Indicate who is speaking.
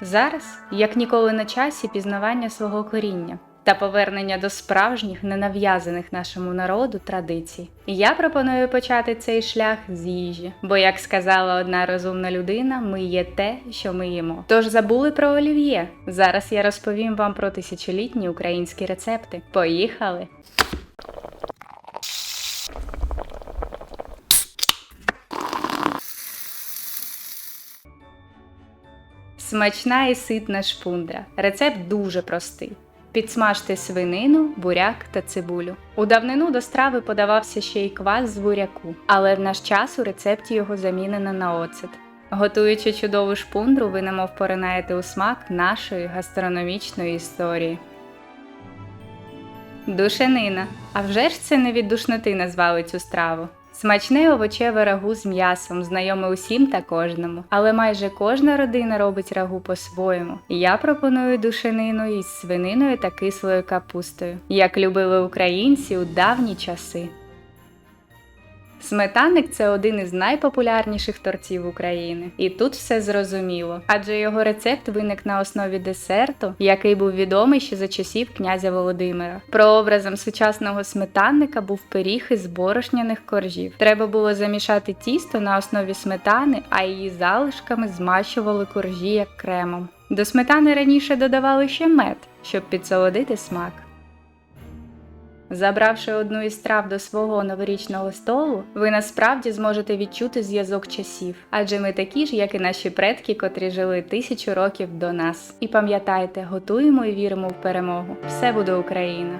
Speaker 1: Зараз, як ніколи на часі, пізнавання свого коріння та повернення до справжніх, ненав'язаних нашому народу традицій. Я пропоную почати цей шлях з їжі, бо, як сказала одна розумна людина, ми є те, що ми їмо. Тож забули про олів'є. Зараз я розповім вам про тисячолітні українські рецепти. Поїхали! Смачна і ситна шпундра. Рецепт дуже простий. Підсмажте свинину, буряк та цибулю. У давнину до страви подавався ще й квас з буряку, але в наш час у рецепті його замінено на оцет. Готуючи чудову шпундру, ви немов поринаєте у смак нашої гастрономічної історії. Душенина. А вже ж це не від душноти назвали цю страву. Смачне овочеве рагу з м'ясом, знайоме усім та кожному. Але майже кожна родина робить рагу по-своєму. Я пропоную душинину із свининою та кислою капустою, як любили українці у давні часи. Сметанник це один із найпопулярніших торців України, і тут все зрозуміло, адже його рецепт виник на основі десерту, який був відомий ще за часів князя Володимира. Прообразом сучасного сметанника був пиріг із борошняних коржів. Треба було замішати тісто на основі сметани, а її залишками змащували коржі як кремом. До сметани раніше додавали ще мед, щоб підсолодити смак. Забравши одну із трав до свого новорічного столу, ви насправді зможете відчути зв'язок часів, адже ми такі ж, як і наші предки, котрі жили тисячу років до нас. І пам'ятайте, готуємо і віримо в перемогу. Все буде Україна!